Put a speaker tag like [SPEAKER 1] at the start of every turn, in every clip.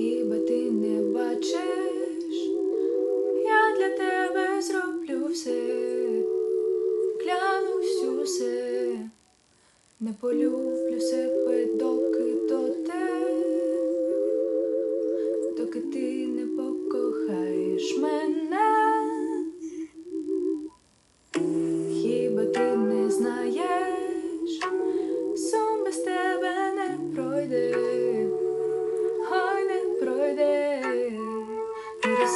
[SPEAKER 1] Хіба ти не бачиш, я для тебе зроблю все, клянусь усе, не полюблю себе до.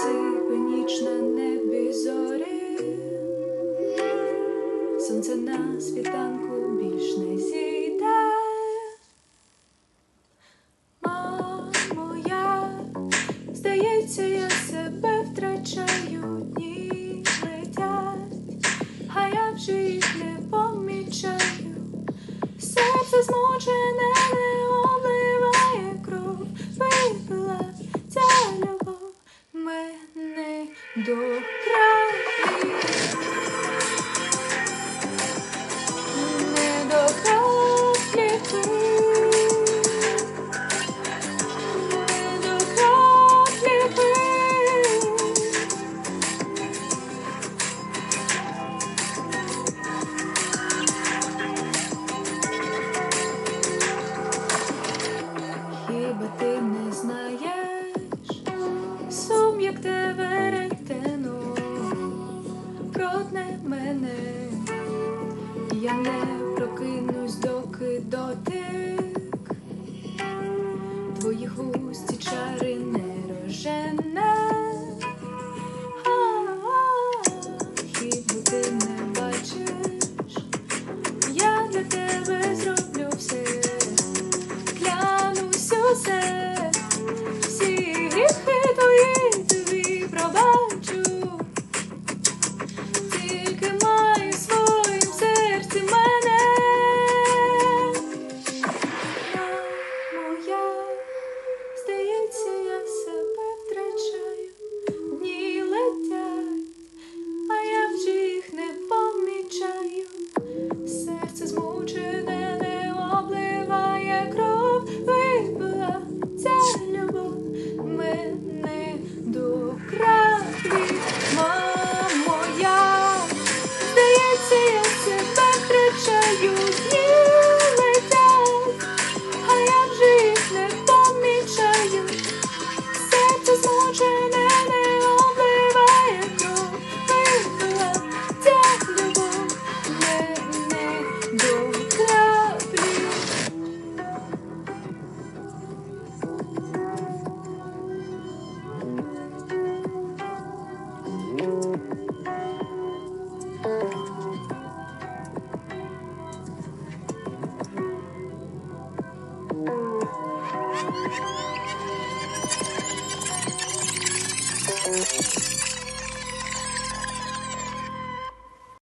[SPEAKER 1] Сипе ніч на небі зорі, сонце на світанку більш не зійде. Мамо, я, здається, я себе втрачаю, дні летять, а я вже їх не помічаю, серце змучене. do krawi. не прокинусь, доки
[SPEAKER 2] доти.